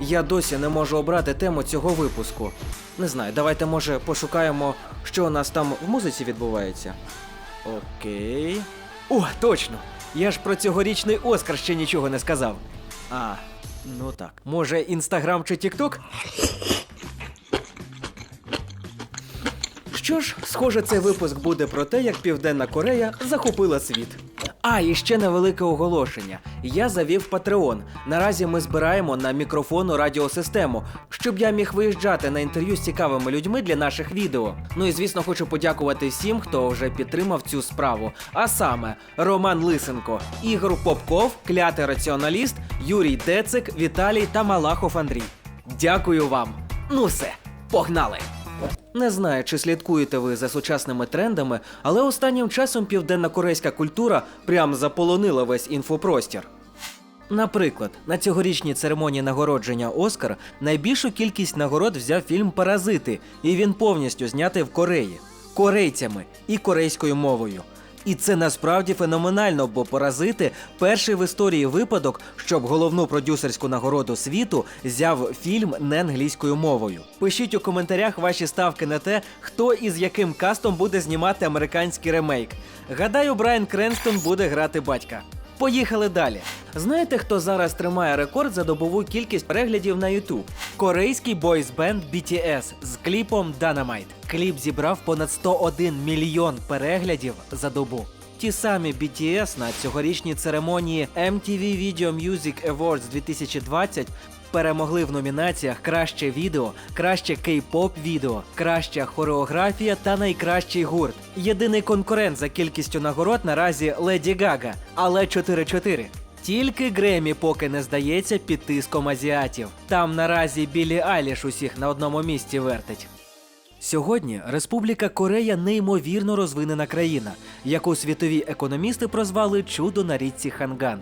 Я досі не можу обрати тему цього випуску. Не знаю, давайте може пошукаємо, що у нас там в музиці відбувається. Окей. О, точно! Я ж про цьогорічний Оскар ще нічого не сказав. А, ну так. Може, інстаграм чи Тікток? Що ж, схоже, цей випуск буде про те, як Південна Корея захопила світ. А, і ще невелике оголошення. Я завів Patreon. Наразі ми збираємо на мікрофонну радіосистему, щоб я міг виїжджати на інтерв'ю з цікавими людьми для наших відео. Ну і звісно, хочу подякувати всім, хто вже підтримав цю справу. А саме Роман Лисенко, Ігор Попков, клятий раціоналіст, Юрій Децик, Віталій та Малахов Андрій. Дякую вам. Ну все, погнали! Не знаю, чи слідкуєте ви за сучасними трендами, але останнім часом південнокорейська культура прям заполонила весь інфопростір. Наприклад, на цьогорічній церемонії нагородження Оскар найбільшу кількість нагород взяв фільм Паразити, і він повністю знятий в Кореї корейцями і корейською мовою. І це насправді феноменально, бо паразити перший в історії випадок, щоб головну продюсерську нагороду світу взяв фільм не англійською мовою. Пишіть у коментарях ваші ставки на те, хто і з яким кастом буде знімати американський ремейк. Гадаю, Брайан Кренстон буде грати батька. Поїхали далі. Знаєте, хто зараз тримає рекорд за добову кількість переглядів на YouTube? Корейський бойсбенд BTS з кліпом Dynamite. Кліп зібрав понад 101 мільйон переглядів за добу. Ті самі BTS на цьогорічній церемонії MTV Video Music Awards 2020 перемогли в номінаціях Краще відео, краще кей-поп відео, краща хореографія та найкращий гурт. Єдиний конкурент за кількістю нагород наразі Леді Гага, але 4-4. Тільки Гремі поки не здається під тиском азіатів. Там наразі Білі Айліш усіх на одному місці вертить. Сьогодні Республіка Корея неймовірно розвинена країна, яку світові економісти прозвали чудо на річці Ханган.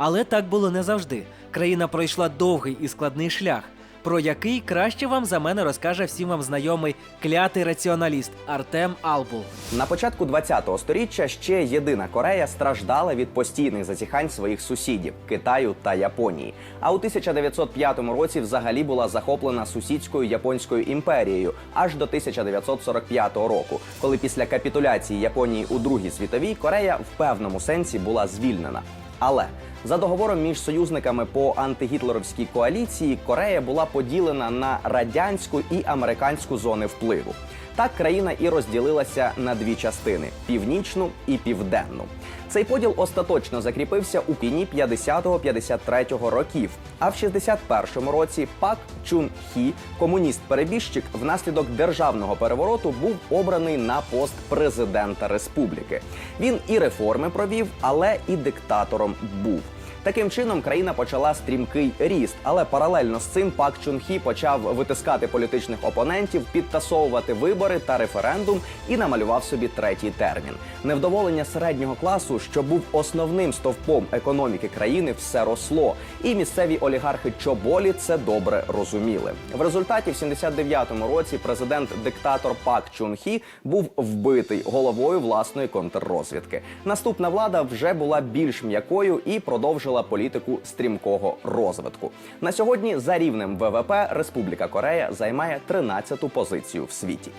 Але так було не завжди. Країна пройшла довгий і складний шлях, про який краще вам за мене розкаже всім вам знайомий клятий раціоналіст Артем Албул. На початку 20-го сторіччя ще єдина Корея страждала від постійних зазіхань своїх сусідів Китаю та Японії. А у 1905 році взагалі була захоплена сусідською японською імперією аж до 1945 року, коли після капітуляції Японії у Другій світовій Корея в певному сенсі була звільнена. Але за договором між союзниками по антигітлеровській коаліції Корея була поділена на радянську і американську зони впливу. Так країна і розділилася на дві частини північну і південну. Цей поділ остаточно закріпився у кіні 50-53 років. А в 61-му році Пак Чун Хі, комуніст-перебіжчик, внаслідок державного перевороту був обраний на пост президента республіки. Він і реформи провів, але і диктатором був. Таким чином країна почала стрімкий ріст, але паралельно з цим Пак Чун Хі почав витискати політичних опонентів, підтасовувати вибори та референдум і намалював собі третій термін. Невдоволення середнього класу, що був основним стовпом економіки країни, все росло, і місцеві олігархи Чоболі це добре розуміли. В результаті, в 79-му році, президент-диктатор Пак Чун Хі був вбитий головою власної контррозвідки. Наступна влада вже була більш м'якою і продовжила політику стрімкого розвитку. На сьогодні за рівнем ВВП Республіка Корея займає 13-ту позицію в світі.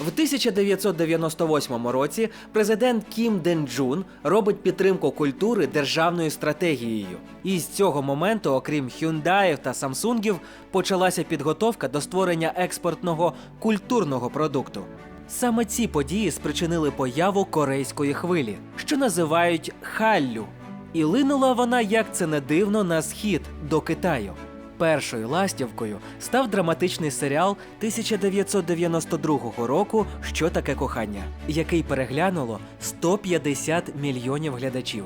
В 1998 році президент Кім Ден Джун робить підтримку культури державною стратегією. І з цього моменту, окрім Hyundai та Самсунгів, почалася підготовка до створення експортного культурного продукту. Саме ці події спричинили появу корейської хвилі, що називають халлю. І линула вона, як це не дивно, на схід до Китаю. Першою ластівкою став драматичний серіал 1992 року Що таке кохання, який переглянуло 150 мільйонів глядачів.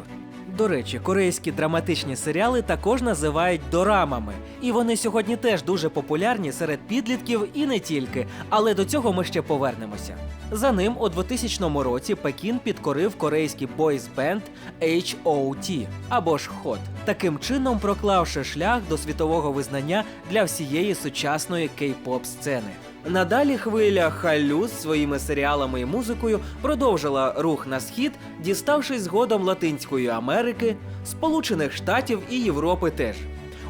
До речі, корейські драматичні серіали також називають дорамами, і вони сьогодні теж дуже популярні серед підлітків і не тільки. Але до цього ми ще повернемося. За ним у 2000 році Пекін підкорив корейський бойс-бенд HOT або ж HOT, таким чином проклавши шлях до світового визнання для всієї сучасної кей-поп сцени. Надалі хвиля Халлю з своїми серіалами і музикою продовжила рух на схід, діставшись згодом Латинської Америки, Сполучених Штатів і Європи теж.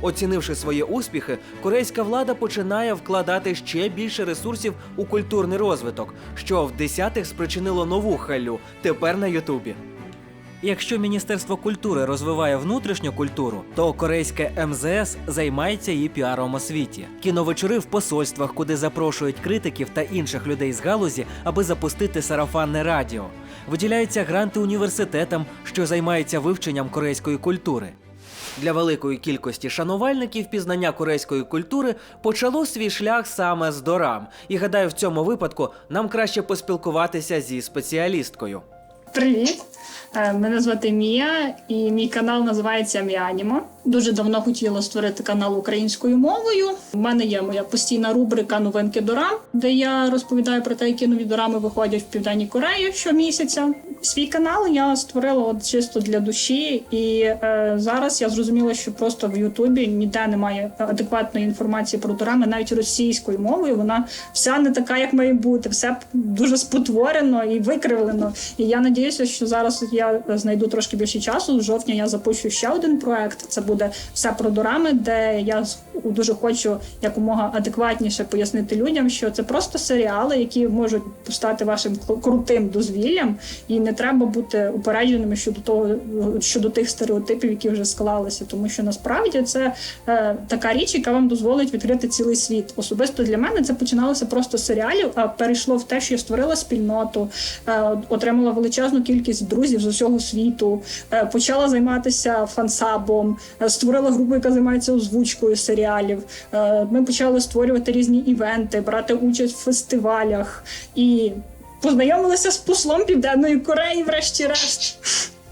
Оцінивши свої успіхи, корейська влада починає вкладати ще більше ресурсів у культурний розвиток, що в десятих спричинило нову халю тепер на Ютубі. Якщо Міністерство культури розвиває внутрішню культуру, то корейське МЗС займається її піаром у світі. Кіновечори в посольствах, куди запрошують критиків та інших людей з галузі, аби запустити сарафанне радіо. Виділяються гранти університетам, що займаються вивченням корейської культури. Для великої кількості шанувальників пізнання корейської культури почало свій шлях саме з дорам. І гадаю, в цьому випадку нам краще поспілкуватися зі спеціалісткою. Привіт! Е, Мене звати Мія, і мій канал називається Міанімо. Дуже давно хотіла створити канал українською мовою. У мене є моя постійна рубрика Новинки Дорам, де я розповідаю про те, які нові дорами виходять в Південній Кореї щомісяця. Свій канал я створила от чисто для душі, і е, зараз я зрозуміла, що просто в Ютубі ніде немає адекватної інформації про дорами, навіть російською мовою. Вона вся не така, як має бути, все дуже спотворено і викривлено. І я надіюся, що зараз я знайду трошки більше часу. З жовтня я запущу ще один проект. Це буде все про дорами, де я дуже хочу якомога адекватніше пояснити людям, що це просто серіали, які можуть стати вашим крутим дозвіллям, і не треба бути упередженими щодо того, щодо тих стереотипів, які вже склалися, тому що насправді це е, така річ, яка вам дозволить відкрити цілий світ. Особисто для мене це починалося просто з серіалів, а перейшло в те, що я створила спільноту, е, отримала величезну кількість друзів з усього світу, е, почала займатися фансабом, е, створила групу, яка займається озвучкою серіалів. Е, Ми почали створювати різні івенти, брати участь в фестивалях і познайомилися з послом Південної Кореї, врешті-решт.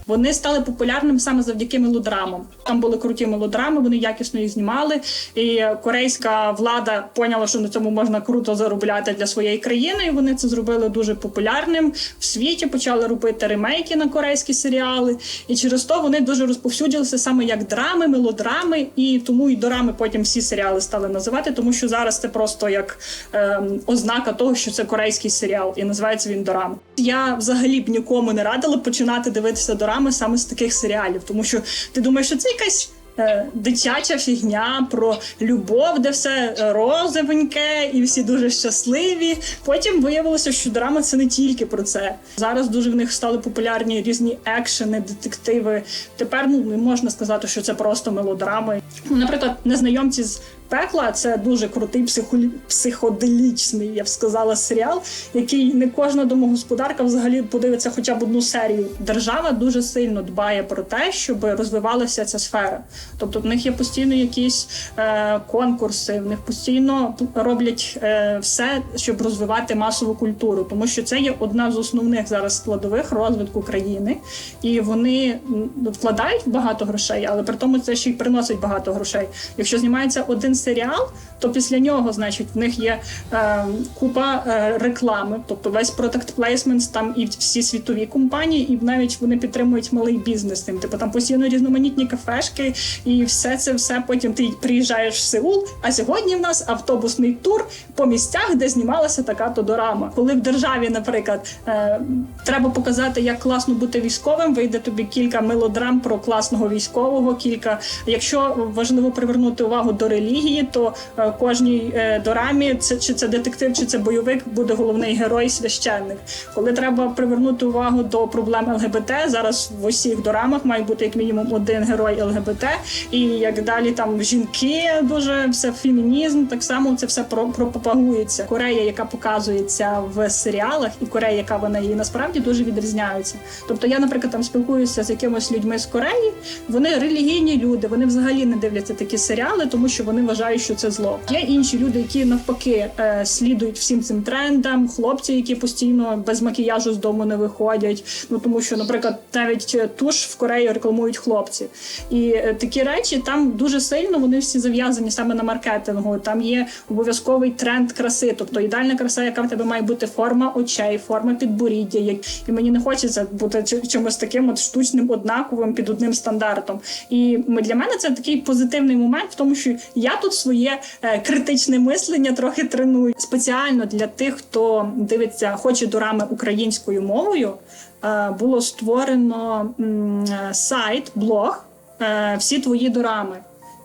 Вони стали популярними саме завдяки мелодрамам. Там були круті мелодрами, вони якісно їх знімали. І корейська влада поняла, що на цьому можна круто заробляти для своєї країни. І вони це зробили дуже популярним в світі. Почали робити ремейки на корейські серіали. І через то вони дуже розповсюдилися саме як драми, мелодрами, і тому і дорами потім всі серіали стали називати, тому що зараз це просто як ем, ознака того, що це корейський серіал, і називається він дорами. Я взагалі б нікому не радила починати дивитися дорами саме з таких серіалів, тому що ти думаєш, що це якась. е, Дитяча фігня про любов, де все е, розовеньке і всі дуже щасливі. Потім виявилося, що драма це не тільки про це. Зараз дуже в них стали популярні різні екшени, детективи. Тепер ну не можна сказати, що це просто мелодрами. Наприклад, незнайомці з пекла це дуже крутий психолі... психоделічний, я б сказала, серіал, який не кожна домогосподарка взагалі подивиться хоча б одну серію. Держава дуже сильно дбає про те, щоб розвивалася ця сфера. Тобто в них є постійно якісь е, конкурси, в них постійно роблять е, все, щоб розвивати масову культуру, тому що це є одна з основних зараз складових розвитку країни, і вони вкладають багато грошей, але при тому це ще й приносить багато грошей. Якщо знімається один серіал, то після нього, значить, в них є е, купа е, реклами, тобто весь product placement, там і всі світові компанії, і навіть вони підтримують малий бізнес. Тим типу там постійно різноманітні кафешки, і все це все потім ти приїжджаєш в Сеул. А сьогодні в нас автобусний тур по місцях, де знімалася така то дорама. Коли в державі, наприклад, е, треба показати, як класно бути військовим, вийде тобі кілька мелодрам про класного військового. Кілька, якщо важливо привернути увагу до релігії, то е, кожній е, дорамі це чи це детектив, чи це бойовик, буде головний герой священник. Коли треба привернути увагу до проблем ЛГБТ, зараз в усіх дорамах має бути як мінімум один герой ЛГБТ, і як далі там жінки, дуже все фемінізм. Так само це все про пропагується. Корея, яка показується в серіалах, і Корея, яка вона є насправді дуже відрізняються. Тобто, я, наприклад, там спілкуюся з якимось людьми з Кореї. Вони релігійні люди, вони взагалі не дивляться такі серіали, тому що вони вважають, що це зло. Є інші люди, які навпаки е, слідують всім цим трендам. Хлопці, які постійно без макіяжу з дому не виходять. Ну тому що, наприклад, навіть е, туш в Кореї рекламують хлопці, і е, такі речі там дуже сильно вони всі зав'язані саме на маркетингу. Там є обов'язковий тренд краси, тобто ідеальна краса, яка в тебе має бути форма очей, форма підборіддя. І мені не хочеться бути чимось таким от штучним, однаковим під одним стандартом. І для мене це такий позитивний момент, в тому що я тут своє е, критичне мислення трохи треную спеціально для тих, хто дивиться, хоче дорами українською мовою. е, Було створено е, сайт, блог всі твої дорами.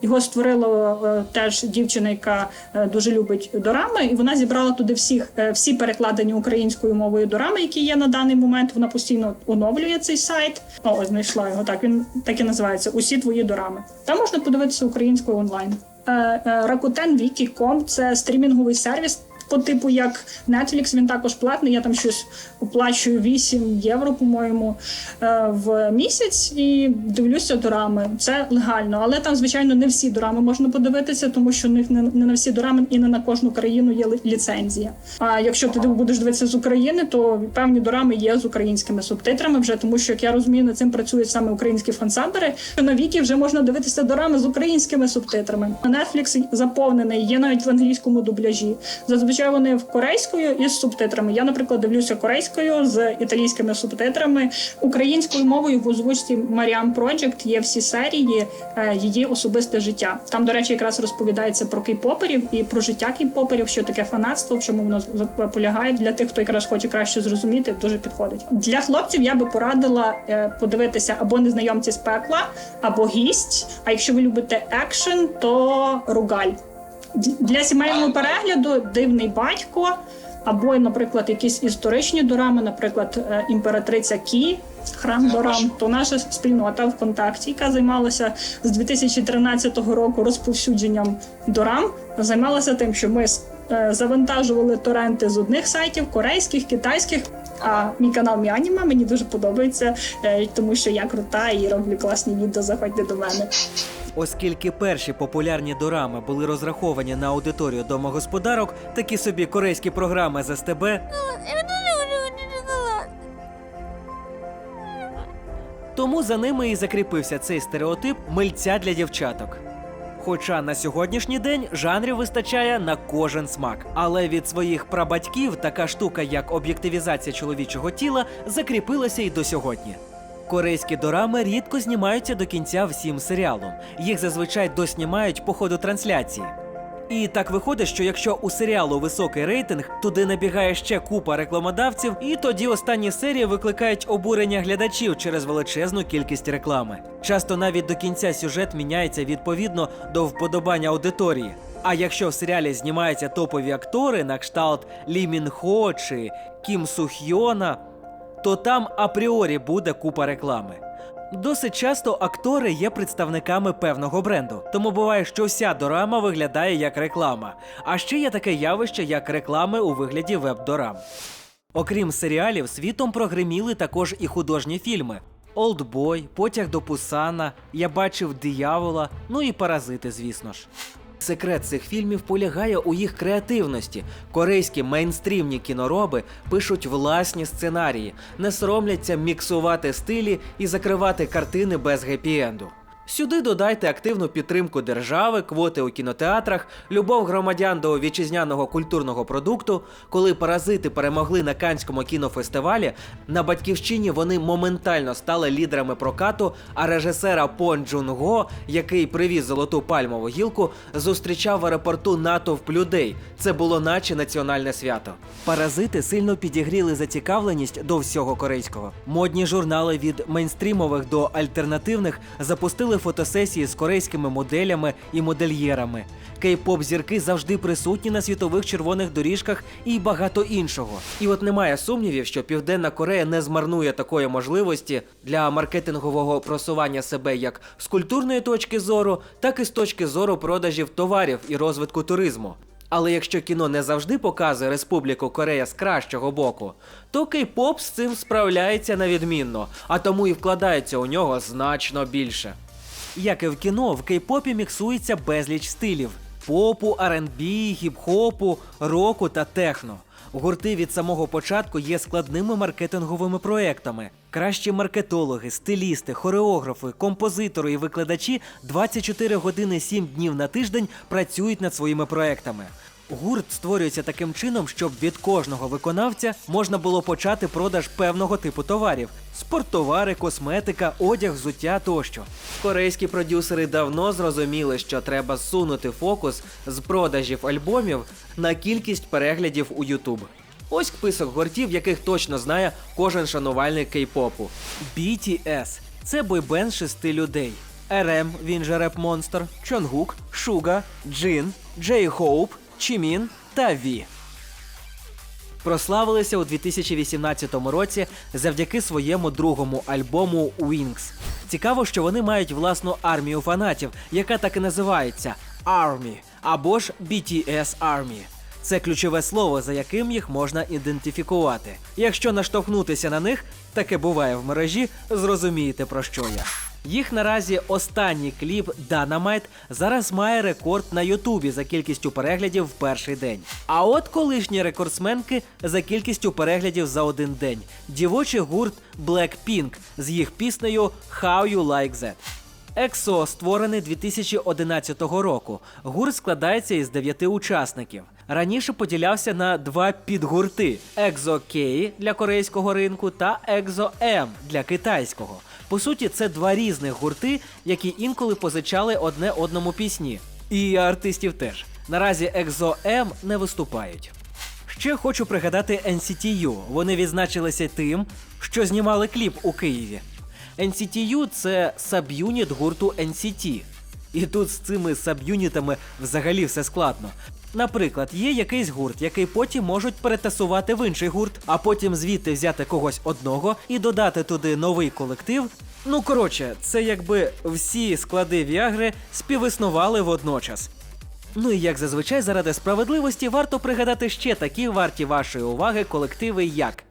Його створила теж дівчина, яка дуже любить дорами, і вона зібрала туди всіх всі перекладені українською мовою дорами, які є на даний момент. Вона постійно оновлює цей сайт. О, знайшла його. Так він так і називається. Усі твої дорами. Там можна подивитися українською онлайн. Е, е, Rakuten Wiki.com – це стрімінговий сервіс. По типу як Netflix, він також платний. Я там щось оплачую 8 євро, по-моєму, е, в місяць і дивлюся дорами. Це легально, але там, звичайно, не всі дорами можна подивитися, тому що не, не на всі дорами і не на кожну країну є ліцензія. А якщо ти будеш дивитися з України, то певні дорами є з українськими субтитрами, вже тому що як я розумію, над цим працюють саме українські фансабери. На віки вже можна дивитися дорами з українськими субтитрами. Netflix заповнений, є навіть в англійському дубляжі. Зазвичай вони в корейською і з субтитрами. Я, наприклад, дивлюся корейською з італійськими субтитрами. Українською мовою в озвучці Маріам Project є всі серії е, її особисте життя. Там, до речі, якраз розповідається про кей-поперів і про життя кей-поперів, що таке фанатство, в чому воно полягає для тих, хто якраз хоче краще зрозуміти, дуже підходить. Для хлопців я би порадила е, подивитися або незнайомці з пекла, або гість. А якщо ви любите екшен, то ругаль. Для сімейного перегляду дивний батько, або, наприклад, якісь історичні дорами, наприклад, е, імператриця Кі. Храм Дорам, то наша спільнота ВКонтакті, яка займалася з 2013 року розповсюдженням Дорам, займалася тим, що ми завантажували торренти з одних сайтів, корейських, китайських. А мій канал Міаніма мені дуже подобається, е, тому що я крута і роблю класні відео. Заходьте до мене. Оскільки перші популярні дорами були розраховані на аудиторію домогосподарок, такі собі корейські програми з СТБ Тому за ними і закріпився цей стереотип мильця для дівчаток. Хоча на сьогоднішній день жанрів вистачає на кожен смак. Але від своїх прабатьків така штука, як об'єктивізація чоловічого тіла, закріпилася і до сьогодні. Корейські дорами рідко знімаються до кінця всім серіалом. Їх зазвичай доснімають по ходу трансляції. І так виходить, що якщо у серіалу високий рейтинг, туди набігає ще купа рекламодавців, і тоді останні серії викликають обурення глядачів через величезну кількість реклами. Часто навіть до кінця сюжет міняється відповідно до вподобання аудиторії. А якщо в серіалі знімаються топові актори на кшталт Лі Мін Хо чи Кім Сухйона, то там апріорі буде купа реклами. Досить часто актори є представниками певного бренду, тому буває, що вся дорама виглядає як реклама. А ще є таке явище, як реклами у вигляді веб-дорам. Окрім серіалів, світом прогриміли також і художні фільми: Олдбой, Потяг до Пусана, Я бачив диявола, ну і паразити, звісно ж. Секрет цих фільмів полягає у їх креативності. Корейські мейнстрімні кінороби пишуть власні сценарії, не соромляться міксувати стилі і закривати картини без гепі-енду. Сюди додайте активну підтримку держави, квоти у кінотеатрах, любов громадян до вітчизняного культурного продукту. Коли паразити перемогли на Канському кінофестивалі, на батьківщині вони моментально стали лідерами прокату. А режисера Пон Джун Го, який привіз золоту пальмову гілку, зустрічав в аеропорту натовп людей. Це було наче національне свято. Паразити сильно підігріли зацікавленість до всього корейського. Модні журнали від мейнстрімових до альтернативних запустили фотосесії з корейськими моделями і модельєрами. Кей-поп зірки завжди присутні на світових червоних доріжках і багато іншого. І от немає сумнівів, що Південна Корея не змарнує такої можливості для маркетингового просування себе як з культурної точки зору, так і з точки зору продажів товарів і розвитку туризму. Але якщо кіно не завжди показує Республіку Корея з кращого боку, то кей-поп з цим справляється на відмінно, а тому і вкладається у нього значно більше. Як і в кіно, в кей-попі міксується безліч стилів: попу, R&B, гіп-хопу, року та техно. Гурти від самого початку є складними маркетинговими проектами. Кращі маркетологи, стилісти, хореографи, композитори і викладачі 24 години 7 днів на тиждень працюють над своїми проектами. Гурт створюється таким чином, щоб від кожного виконавця можна було почати продаж певного типу товарів: спорттовари, косметика, одяг, взуття тощо. Корейські продюсери давно зрозуміли, що треба зсунути фокус з продажів альбомів на кількість переглядів у YouTube. Ось список гуртів, яких точно знає кожен шанувальник кей-попу. BTS – це бойбенд шести людей. РМ, він же Реп Монстр, Чонгук, Шуга, Джин, Джей Хоуп, Чімін та Ві. Прославилися у 2018 році завдяки своєму другому альбому Wings. Цікаво, що вони мають власну армію фанатів, яка так і називається Army або ж BTS Army. Це ключове слово, за яким їх можна ідентифікувати. Якщо наштовхнутися на них, таке буває в мережі, зрозумієте про що я. Їх наразі останній кліп Dynamite зараз має рекорд на Ютубі за кількістю переглядів в перший день. А от колишні рекордсменки за кількістю переглядів за один день. Дівочий гурт Blackpink з їх піснею How You Like That. EXO створений 2011 року. Гурт складається із дев'яти учасників. Раніше поділявся на два підгурти: EXO K для корейського ринку та EXO M для китайського. По суті, це два різних гурти, які інколи позичали одне одному пісні. І артистів теж. Наразі EXO M не виступають. Ще хочу пригадати NCTU. Вони відзначилися тим, що знімали кліп у Києві. NCTU – це саб'юніт гурту NCT. І тут з цими саб'юнітами взагалі все складно. Наприклад, є якийсь гурт, який потім можуть перетасувати в інший гурт, а потім звідти взяти когось одного і додати туди новий колектив. Ну коротше, це якби всі склади Віагри співіснували водночас. Ну і як зазвичай, заради справедливості варто пригадати ще такі варті вашої уваги колективи, як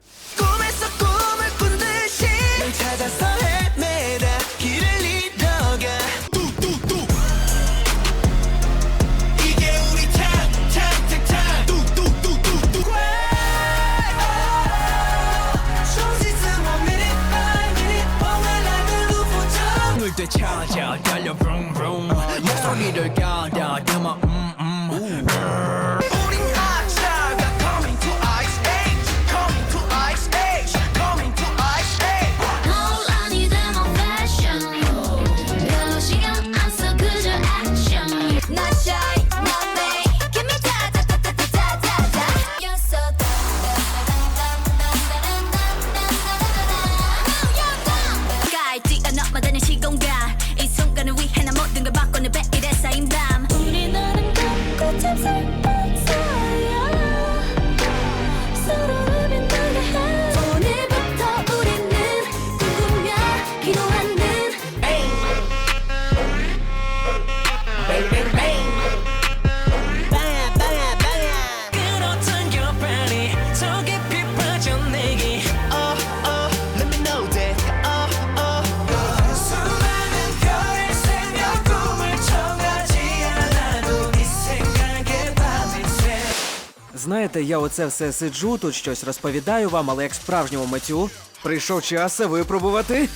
Знаєте, я оце все сиджу, тут щось розповідаю вам, але як справжньому митцю прийшов час випробувати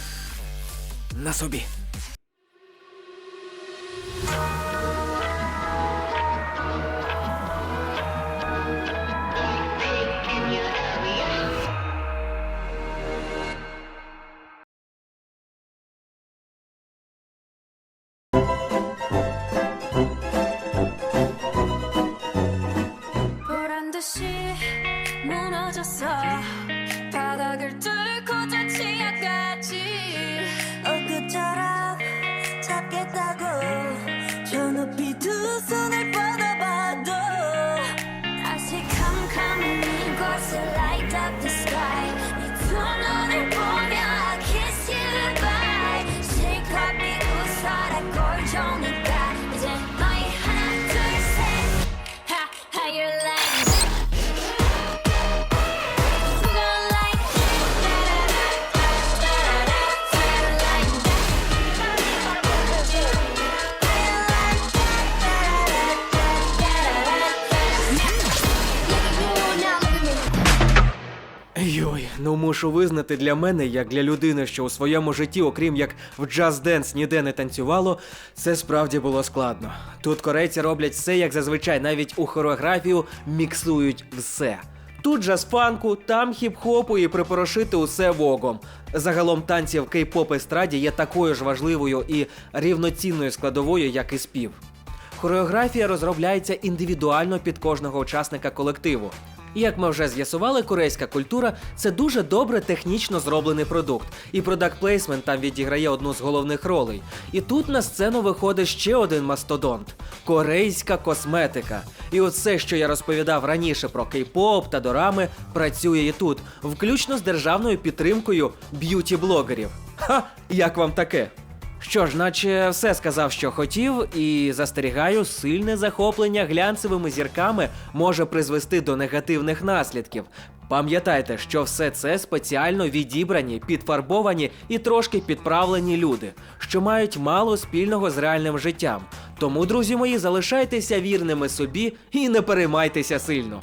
на собі. to the sun. Ну мушу визнати для мене, як для людини, що у своєму житті, окрім як в джаз денс ніде не танцювало, це справді було складно. Тут корейці роблять все як зазвичай, навіть у хореографію міксують все. Тут джаз-фанку, там хіп-хопу і припорошити усе вогом. Загалом танці в кей-поп естраді є такою ж важливою і рівноцінною складовою, як і спів. Хореографія розробляється індивідуально під кожного учасника колективу. Як ми вже з'ясували, корейська культура це дуже добре технічно зроблений продукт, і продакт плейсмент там відіграє одну з головних ролей. І тут на сцену виходить ще один мастодонт корейська косметика. І оце, що я розповідав раніше про кей-поп та дорами, працює і тут, включно з державною підтримкою б'юті-блогерів. Ха! Як вам таке? Що ж, наче все сказав, що хотів, і застерігаю, сильне захоплення глянцевими зірками може призвести до негативних наслідків. Пам'ятайте, що все це спеціально відібрані, підфарбовані і трошки підправлені люди, що мають мало спільного з реальним життям. Тому, друзі мої, залишайтеся вірними собі і не переймайтеся сильно.